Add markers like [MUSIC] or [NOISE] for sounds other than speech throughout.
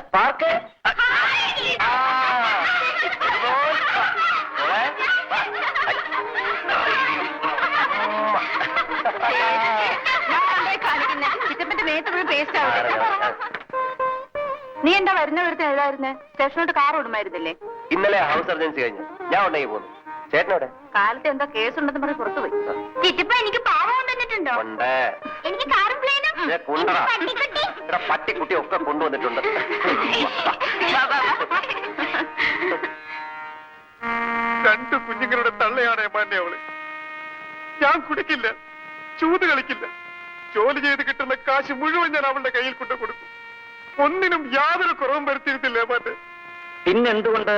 Spark ചിറ്റപ്പന്റെ മേത്ത് പോയി paste നീ എന്താ വരുന്ന വിടുത്ത് ഏതായിരുന്നേ? സ്റ്റേഷനോട്ട് കാർ ഓടുമായിരുന്നില്ലേ? ഇന്നലെ ഹൗസ് സർജൻസി കഴിഞ്ഞു. ഞാൻ ഉണ്ടെങ്കിൽ പോന്നു. ചേട്ടനോടെ കാലത്ത് എന്താ കേസ് ഉണ്ടെന്ന് പറഞ്ഞ് പുറത്തു പോയി. ചിറ്റപ്പ എനിക്ക് പാവം തന്നിട്ടുണ്ടോ ഉണ്ട്. എനിക്ക് കാറും പ്ലെയിനും കൊണ്ടടാ ഇവിടെ പട്ടിക്കുട്ടി ഒക്കെ കൊണ്ടുവന്നിട്ടുണ്ട്. രണ്ടു കുഞ്ഞുങ്ങളുടെ തള്ളയാണ് ഏമാന്റെ അവൾ. ഞാൻ കുടിക്കില്ല ചൂത് കളിക്കില്ല. ജോലി ചെയ്ത് കിട്ടുന്ന കാശ് മുഴുവൻ ഞാൻ അവളുടെ കയ്യിൽ കൊണ്ടു കൊടുക്കും. ഒന്നിനും യാതൊരു കുറവും വരുത്തിയിരുന്നില്ല ഏമാന്റെ പിന്നെന്തുകൊണ്ട്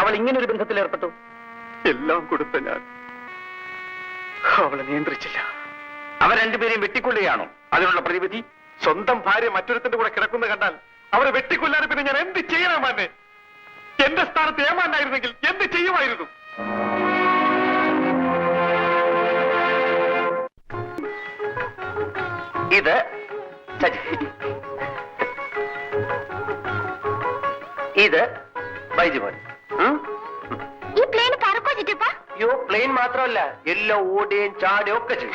അവൾ ഇങ്ങനെ ഒരു ബന്ധത്തിൽ ഏർപ്പെട്ടു? എല്ലാം കൊടുത്ത ഞാൻ. അവളെ നിയന്ത്രിച്ചില്ല. അവർ രണ്ടുപേരെയും വെട്ടിക്കൊള്ളുകയാണോ? അതിനുള്ള പ്രതിവിധി സ്വന്തം ഭാര്യ മറ്റൊരുത്തിന്റെ കൂടെ കിടക്കുന്നത് കണ്ടാൽ അവരെ വെട്ടിക്കൊല്ലാതെ പിന്നെ ഞാൻ എന്ത് ചെയ്യണം മാന്നെ? എന്റെ സ്ഥാനത്ത് ഏമാനായിരുന്നെങ്കിൽ എന്ത് ചെയ്യുമായിരുന്നു? ഇത് ഇത് ബൈജുമോൻ? ഈ പ്ലെയിൻ ചിറ്റപ്പ? അയ്യോ പ്ലെയിൻ മാത്രമല്ല എല്ലാം ഓടുകയും ചാടുകയും ഒക്കെ ചെയ്യും.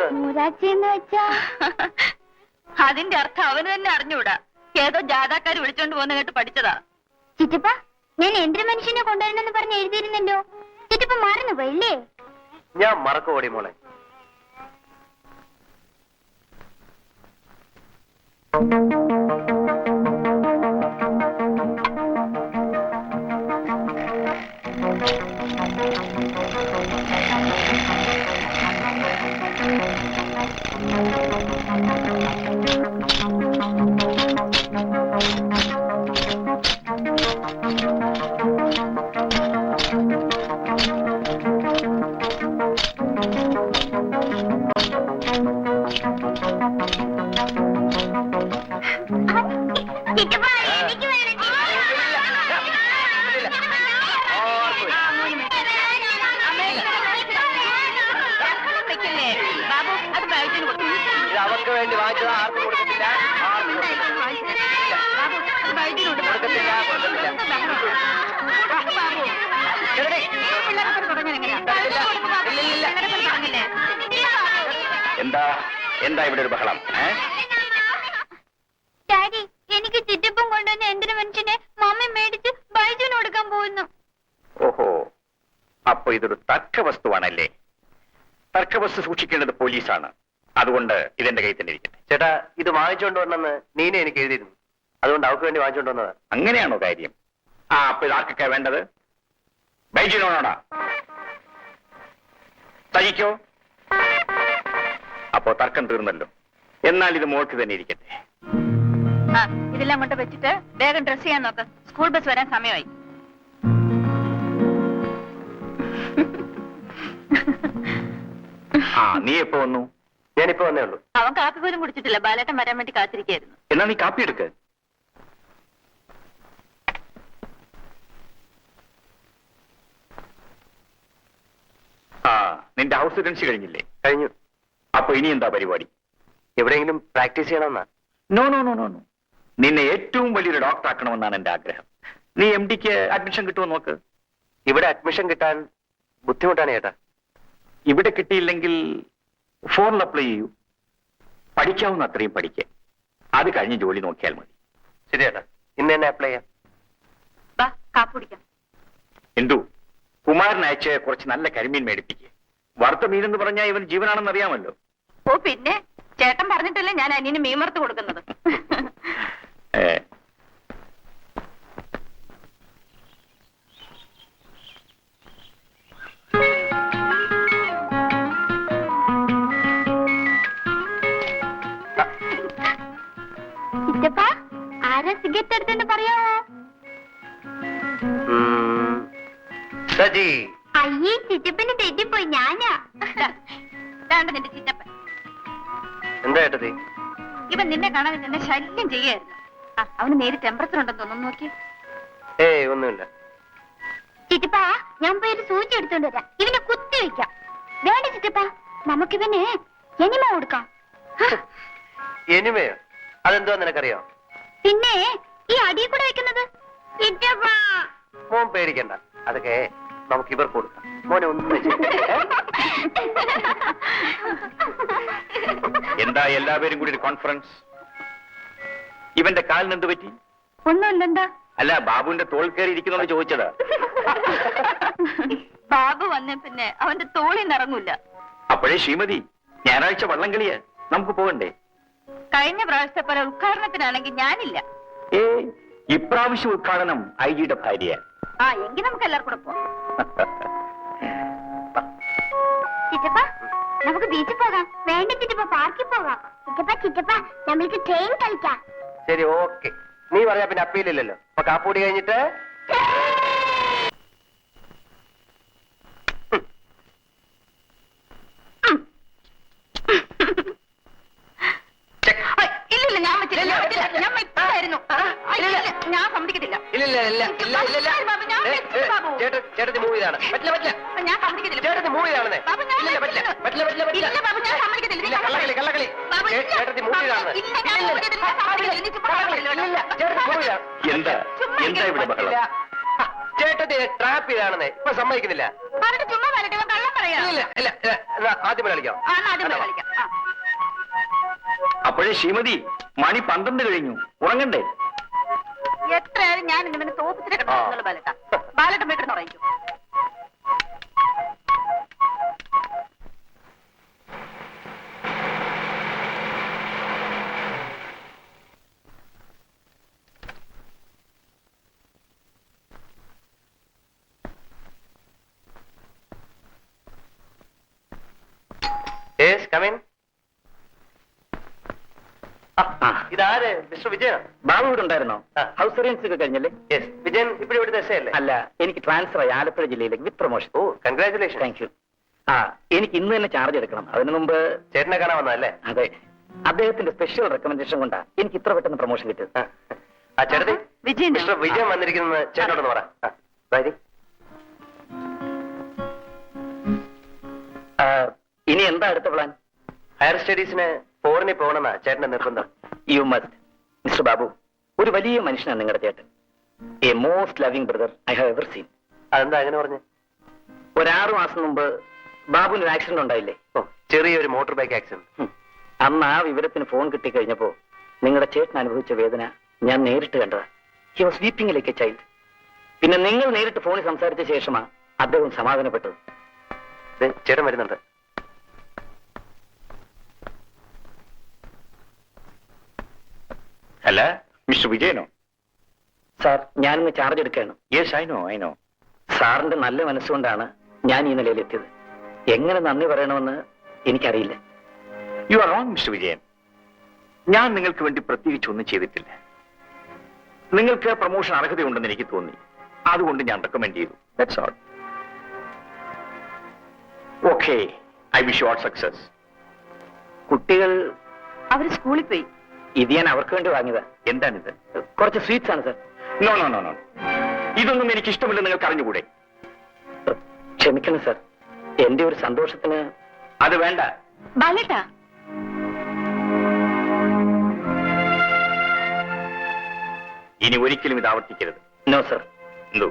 [LAUGHS] അതിന്റെ അർത്ഥം അവന് തന്നെ അറിഞ്ഞൂടാ ഏതോ ജാഥാക്കാർ വിളിച്ചോണ്ട് പോകുന്ന കേട്ട് പഠിച്ചതാ. ചിറ്റപ്പ ഞാൻ എന്തൊരു മനുഷ്യനെ കൊണ്ടുവരണമെന്ന് പറഞ്ഞ് എഴുതിയിരുന്നല്ലോ? ചിറ്റപ്പ മറന്നു പോയില്ലേ? ഞാൻ മറക്കോടി മോളെ. ചിറ്റപ്പ അവർക്ക് വേണ്ടി വാങ്ങിച്ചത് ആർക്കും കൊടുക്കത്തില്ല ആർക്കും കൊടുക്കത്തില്ല. കൊടുക്കത്തില്ല എന്താ? എന്താ ഇവിടെ ഒരു ബഹളം? ഡാഡി എനിക്ക് ചിറ്റപ്പം കൊണ്ടുവന്ന എന്തിനു മനുഷ്യനെ മമ്മി മേടിച്ച് ബൈജുവിന് കൊടുക്കാൻ പോകുന്നു ഓഹോ. അപ്പൊ ഇതൊരു തർക്ക വസ്തുവാണല്ലേ തർക്കവസ്തു സൂക്ഷിക്കേണ്ടത് പോലീസാണ്. അതുകൊണ്ട് ഇതെന്റെ കയ്യിൽ തന്നെ ഇരിക്കട്ടെ. ചേട്ടാ ഇത് വാങ്ങിച്ചുകൊണ്ട് വന്നെന്ന് നീന എനിക്ക് എഴുതിയിരുന്നു. അതുകൊണ്ട് അവർക്ക് വേണ്ടി വാങ്ങിച്ചുകൊണ്ട് വന്നതാ. അങ്ങനെയാണോ കാര്യം? ആ അപ്പൊ ഇതാർക്കൊക്കെ വേണ്ടത്? ബൈജിനോടാ തയ്ക്കോ അപ്പോ തർക്കം തീർന്നല്ലോ. എന്നാൽ ഇത് മോൾക്ക് തന്നെ ഇരിക്കട്ടെ. ആ ഇതെല്ലാം കൊണ്ട് വെച്ചിട്ട് വേഗം ഡ്രസ് ചെയ്യാൻ നോക്ക്. സ്കൂൾ ബസ് വരാൻ സമയമായി. ആ നീ എപ്പോ വന്നു? ഞാനിപ്പോ വന്നേ ഉള്ളൂ. അവൻ കാപ്പി പോലും കുടിച്ചിട്ടില്ല. ബാലേട്ടൻ വരാൻ വേണ്ടി കാത്തിരിക്കായിരുന്നു എന്നാ നീ കാപ്പി എടുക്ക. ആ നിന്റെ ഹൗസ് ഏജൻസി കഴിഞ്ഞില്ലേ? കഴിഞ്ഞു. അപ്പൊ ഇനി എന്താ പരിപാടി? എവിടെയെങ്കിലും practice ചെയ്യണമെന്നാ? No no no no no നിന്നെ ഏറ്റവും വലിയൊരു ഡോക്ടർ ആക്കണമെന്നാണ് എന്റെ ആഗ്രഹം. നീ എം ഡിക്ക് അഡ്മിഷൻ കിട്ടുമോ നോക്ക്? ഇവിടെ അഡ്മിഷൻ കിട്ടാൻ ബുദ്ധിമുട്ടാണ് ചേട്ടാ. ഇവിടെ കിട്ടിയില്ലെങ്കിൽ ഫോണിൽ അപ്ലൈ ചെയ്യൂ. പഠിക്കാവുന്ന അത്രയും പഠിക്കുക അത് കഴിഞ്ഞ് ജോലി നോക്കിയാൽ മതി. ശരി ചേട്ടാ ഇന്ന് തന്നെ അപ്ലൈ ചെയ്യാം. എന്തു കുമാരൻ അയച്ച് കുറച്ച് നല്ല കരിമീൻ മേടിപ്പിക്കുക വറുത്ത മീൻ എന്ന് പറഞ്ഞാൽ ഇവൻ ജീവനാണെന്ന് അറിയാമല്ലോ. ഓ പിന്നെ ചേട്ടൻ പറഞ്ഞിട്ടല്ലേ ഞാൻ അനിയന് മീൻ വറുത്ത് കൊടുക്കുന്നത് പറയാവോ സജി. അയ്യേ ചിറ്റപ്പന് തെറ്റിപ്പോയി ഞാനാ. ഇതാണ്ട് നിന്റെ ചിറ്റപ്പൻ. എന്താ ഇവൻ നിന്നെ കാണാൻ നിന്നെ ശല്യം ചെയ്യായിരുന്നു. ആ അവന് നേരി ടെമ്പറേച്ചർ ഉണ്ടെന്ന് തോന്നുന്നു നോക്കി ഏയ് ഒന്നുമില്ല. ചിറ്റപ്പ ഞാൻ പോയി ഒരു സൂചി എടുത്തോണ്ട് വരാം. ഇവനെ കുത്തി വെക്കാം. വേണ്ട ചിറ്റപ്പ നമുക്കിവന് എനിമ കൊടുക്കാം. എനിമയോ? അതെന്തോ നിനക്കറിയോ? പിന്നെ ഈ അടിയിൽ കൂടെ വെക്കുന്നത്? മോൻ പേടിക്കണ്ട. അതൊക്കെ നമുക്ക് ഇവർക്ക് കൊടുക്കാം. മോനെ ഒന്നും [LAUGHS] എന്താ എല്ലാവരും കൂടി ഒരു കോൺഫറൻസ് ഇവന്റെ കാലിന് എന്ത് പറ്റി? ഒന്നുമില്ലെന്താ? അല്ല ബാബുവിന്റെ തോൾ കയറി ഇരിക്കുന്നു ചോദിച്ചതാ. ബാബു വന്ന പിന്നെ അവന്റെ തോളിൽ നിറങ്ങൂല അപ്പോഴേ ശ്രീമതി ഞായറാഴ്ച വള്ളം കളിയാ നമുക്ക് പോകണ്ടേ? കഴിഞ്ഞ പ്രാവശ്യത്തെ പോലെ ഉദ്ഘാടനത്തിനാണെങ്കിൽ ഞാനില്ല. ഏ ഇപ്രാവശ്യം ഉദ്ഘാടനം ഐ ജിയുടെ ഭാര്യ ആ എങ്കിൽ നമുക്ക് എല്ലാവർക്കും കൂടെ പോവാം ചിറ്റപ്പ നമുക്ക് ബീച്ചിൽ പോകാം. വേണ്ട ചിറ്റപ്പ പാർക്കിൽ പോകാം. ചിറ്റപ്പ ചിറ്റപ്പ നമ്മൾക്ക് ട്രെയിൻ കളിക്കാം. ശരി ഓക്കെ നീ പറയാ പിന്നെ അപ്പീലില്ലല്ലോ അപ്പൊ കാപ്പൂടി കഴിഞ്ഞിട്ട് ഐ, ഇല്ലില്ല ഞാൻ വെച്ചില്ല ഞാൻ വെച്ചില്ല ഞാൻ വെച്ചായിരുന്നു ഞാൻ സമ്മതിക്കത്തില്ല. ഇല്ല ഇല്ല ഇല്ല ഇല്ല ഇല്ല ബാബു, ഞാൻ ഏ, ഏ, ബാബു. ചേട്ടൻ ചേട്ടത്തി മൂവ് ചെയ്താണ്. പറ്റില്ല പറ്റില്ല. ഞാൻ സമ്മതിക്കത്തില്ല. ചേട്ടത്തി മൂവ് ചെയ്താണെന്നേ. ബാബു, ഞാൻ ഇല്ലില്ല പറ്റില്ല പറ്റില്ല പറ്റില്ല പറ്റില്ല. ഇല്ല ബാബു ഞാൻ സമ്മതിക്കത്തില്ല. ഇല്ല ബാബു, ചേ- ഇല്ല. മൂവ് ഇല്ല, ഞാൻ സമ്മതിക്കത്തില്ല, ഞാൻ സമ്മതിക്കത്തില്ല. നീ ചുമ്മാ കളയല്ലോ. ഇല്ല ചേട്ടത്തി മൂവ് ചെയ്താണ്. എന്താ? എന്താ ഇവിടെ ബഹളം? ട്രാപ്പ് ചെയ്താണെന്നേ. ഇപ്പൊ സമ്മതിക്കുന്നില്ല. അവരുടെ ചുമ്മാ വരട്ടെ ഇവൻ കള്ളം പറയാ. ഇല്ല ഇല്ല ഇല്ല എന്നാ ആദ്യം കളിക്കാം. ആ എന്നാ ആദ്യം കളിക്കാം. ആ. അപ്പോഴേ ശ്രീമതി മണി പന്ത്രണ്ട് കഴിഞ്ഞു. ഉറങ്ങണ്ടേ? എത്രയായാലും ഞാൻ ഇങ്ങനെ തോപ്പിച്ചിട്ട്. കിടന്നുള്ള ബാലട്ട. വീട്ടിൽ ഉറങ്ങിക്കും. യെസ് ഇതാര്? മിസ്റ്റർ വിജയ ബാബു ഇവിടെ ഉണ്ടായിരുന്നോ ഹൗസ് സർവീസ് ഒക്കെ കഴിഞ്ഞല്ലേ? യെസ് വിജയൻ ഇവിടെ ദശയല്ലേ? അല്ലേ അല്ല എനിക്ക് ട്രാൻസ്ഫർ ആയി ആലപ്പുഴ ജില്ലയിലേക്ക് with promotion oh congratulation thank you ആ എനിക്ക് ഇന്ന് തന്നെ ചാർജ് എടുക്കണം. അതിനു മുമ്പ് ചേട്ടനെ കാണാൻ വന്നതല്ലേ? അതെ. അദ്ദേഹത്തിന്റെ സ്പെഷ്യൽ റെക്കമെൻഡേഷൻ കൊണ്ടാ എനിക്ക് ഇത്ര പെട്ടെന്ന് പ്രൊമോഷൻ കിട്ടിയത്. ആ. ചേട്ടത്തി വിജയൻ. മിസ്റ്റർ വിജയൻ വന്നിരിക്കുന്നത് ചേട്ടനോടൊന്ന് പറ. വരി. ഇനി എന്താ അടുത്ത പ്ലാൻ ഹയർ സ്റ്റഡീസിന് ഫോറിനിൽ പോകണമെന്നാ ചേട്ടന്റെ നിർബന്ധം. You must mister Babu. ഒരു വലിയ മനുഷ്യനാണ് നിങ്ങളുടെ ചേട്ടൻ. A most loving brother I have ever seen അതെന്താ അങ്ങനെ പറഞ്ഞു? ഒരാറു മാസം മുമ്പ് ബാബുവിന് ഒരു ആക്സിഡന്റ് ഉണ്ടായില്ലേ? ഓ ചെറിയൊരു മോട്ടോർ ബൈക്ക് ആക്സിഡന്റ്. അന്ന് ആ വിവരത്തിന് ഫോൺ കിട്ടിക്കഴിഞ്ഞപ്പോ നിങ്ങളുടെ ചേട്ടൻ അനുഭവിച്ച വേദന ഞാൻ നേരിട്ട് കണ്ടതാ. He was weeping like a child പിന്നെ നിങ്ങൾ നേരിട്ട് ഫോണിൽ സംസാരിച്ച ശേഷമാണ് അദ്ദേഹം സമാധാനപ്പെട്ടത്. ചേട്ടൻ വരുന്നുണ്ട്. അല്ല മിസ്റ്റർ വിജയനോ? സാർ ഞാനിന്ന് ചാർജ് എടുക്കുകയാണ്. Yes I know I know സാറിന്റെ നല്ല മനസ്സുകൊണ്ടാണ് ഞാൻ ഈ നിലയിലെത്തിയത്. എങ്ങനെ നന്ദി പറയണമെന്ന് എനിക്കറിയില്ല. You are wrong mister Vijayan. ഞാൻ നിങ്ങൾക്ക് വേണ്ടി പ്രത്യേകിച്ച് ഒന്നും ചെയ്തിട്ടില്ല. നിങ്ങൾക്ക് പ്രൊമോഷൻ അർഹതയുണ്ടെന്ന് എനിക്ക് തോന്നി. അതുകൊണ്ട് ഞാൻ റെക്കമെൻഡ് ചെയ്തു. That's all okay I wish you all success കുട്ടികൾ അവർ സ്കൂളിൽ പോയി. ഇത് ഞാൻ അവർക്ക് വേണ്ടി വാങ്ങിയതാ. എന്താണിത്? കുറച്ച് സ്വീറ്റ്സ് ആണ് sir. No no no no. ഇതൊന്നും എനിക്ക് ഇഷ്ടമില്ല നിങ്ങൾക്ക് അറിഞ്ഞുകൂടെ? ക്ഷമിക്കണം സർ. എന്റെ ഒരു സന്തോഷത്തിന് അത് വേണ്ട. ബാലേട്ട. ഇനി ഒരിക്കലും ഇത് ആവർത്തിക്കരുത്. No sir. എന്തോ?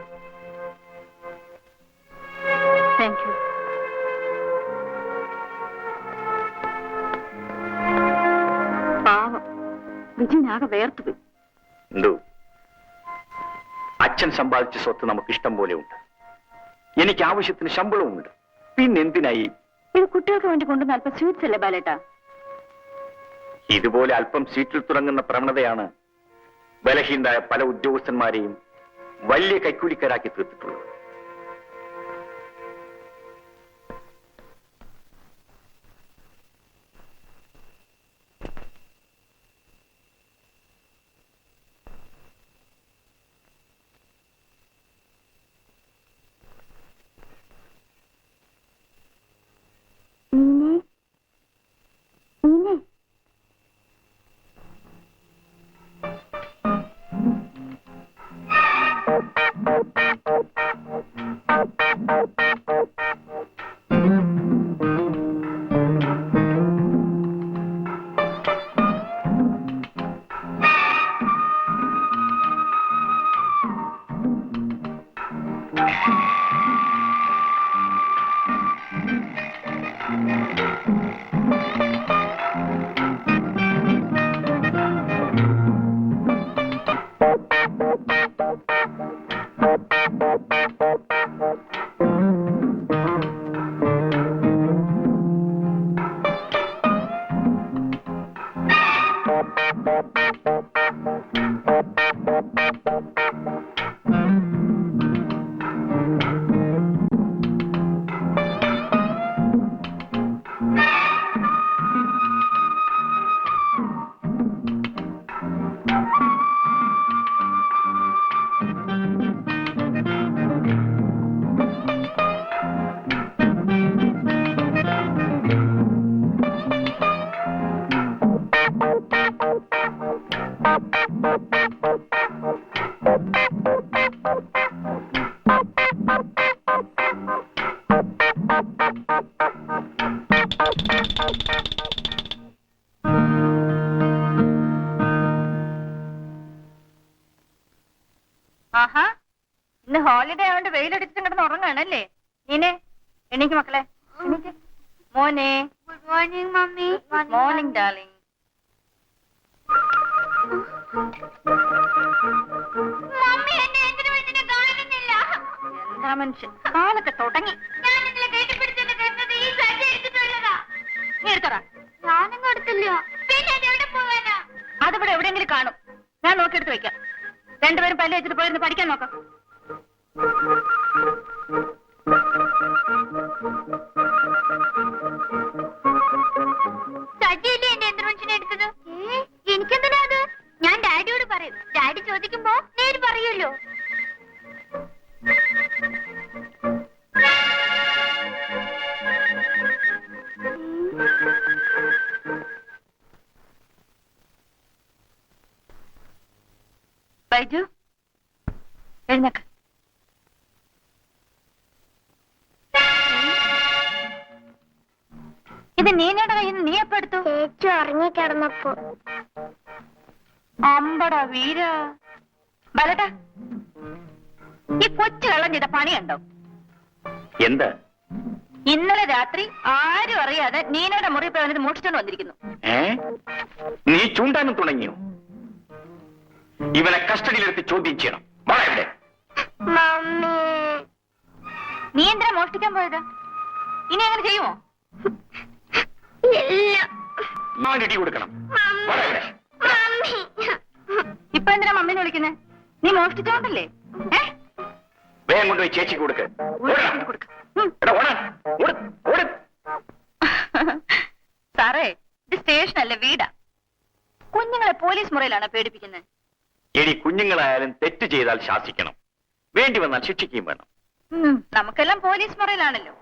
താങ്ക് യു വിജയനാകെ വേർത്തുപോയി എന്തോ? അച്ഛൻ സമ്പാദിച്ച സ്വത്ത് നമുക്ക് ഇഷ്ടം പോലെ ഉണ്ട്. എനിക്ക് ആവശ്യത്തിന് ശമ്പളവും ഉണ്ട് പിന്നെന്തിനായി? ഇത് കുട്ടികൾക്ക് വേണ്ടി കൊണ്ടുവന്ന അല്പം സ്വീറ്റ്സ് അല്ലേ ബാലേട്ട? ഇതുപോലെ അല്പം സീറ്റിൽ തുടങ്ങുന്ന പ്രവണതയാണ് ബലഹീനരായ പല ഉദ്യോഗസ്ഥന്മാരെയും വലിയ കൈക്കൂലിക്കാരാക്കി തീർത്തിട്ടുള്ളത്. Música വെയിലടിച്ച് വെയിലടിച്ചിട്ട് കിടന്ന് ഉറങ്ങാണല്ലേ നീനെ എണീക്ക് മക്കളെ. മോനെ. Good morning mummy. Morning darling എന്താ മനുഷ്യൻ? കാലൊക്കെ തുടങ്ങി. ഞാനും കൊടുത്തില്ല അതിവിടെ എവിടെയെങ്കിലും കാണും. ഞാൻ നോക്കിയെടുത്ത് വെക്കാം. രണ്ടുപേരും പല്ല് വെച്ചിട്ട് പോയിരുന്നു പഠിക്കാൻ നോക്കാം. ബൈജു എഴുന്നേക്ക്. ഇത് നീനയുടെ കയ്യിൽ നിന്ന് നീ എപ്പോ എടുത്തു? ചേച്ചി ഉറങ്ങിക്കിടന്നപ്പോ അമ്പടാ വീര. വരട്ടെ. ഈ കൊച്ചു കള്ളം ചെയ്ത പണിയുണ്ടോ എന്താ? ഇന്നലെ രാത്രി ആരും അറിയാതെ നീനയുടെ മുറി പോയി വന്നിട്ട് മോഷിച്ചോണ്ട് വന്നിരിക്കുന്നു. ഏ? നീ ചൂണ്ടാനും തുടങ്ങിയോ? ഇവനെ കസ്റ്റഡിയിലെടുത്ത് ചോദ്യം ചെയ്യണം. മമ്മി. നീ എന്തിനാ മോഷ്ടിക്കാൻ പോയത്? ഇനി അങ്ങനെ ചെയ്യുമോ? ഇല്ല. ഞാൻ ഇടി കൊടുക്കണം. ഇപ്പൊ എന്തിനാ മമ്മീനെ വിളിക്കുന്നേ? നീ മോഷ്ടിച്ചോണ്ടല്ലേ? വേഗം കൊണ്ടുപോയി ചേച്ചി കൊടുക്ക്. സാറേ ഇത് സ്റ്റേഷനല്ല വീടാ. കുഞ്ഞുങ്ങളെ പോലീസ് മുറയിലാണ് പേടിപ്പിക്കുന്നത് ഇനി കുഞ്ഞുങ്ങളായാലും തെറ്റ് ചെയ്താൽ ശാസിക്കണം. വേണ്ടി വന്നാൽ ശിക്ഷിക്കുകയും വേണം. നമുക്കെല്ലാം പോലീസ് മുറയിലാണല്ലോ.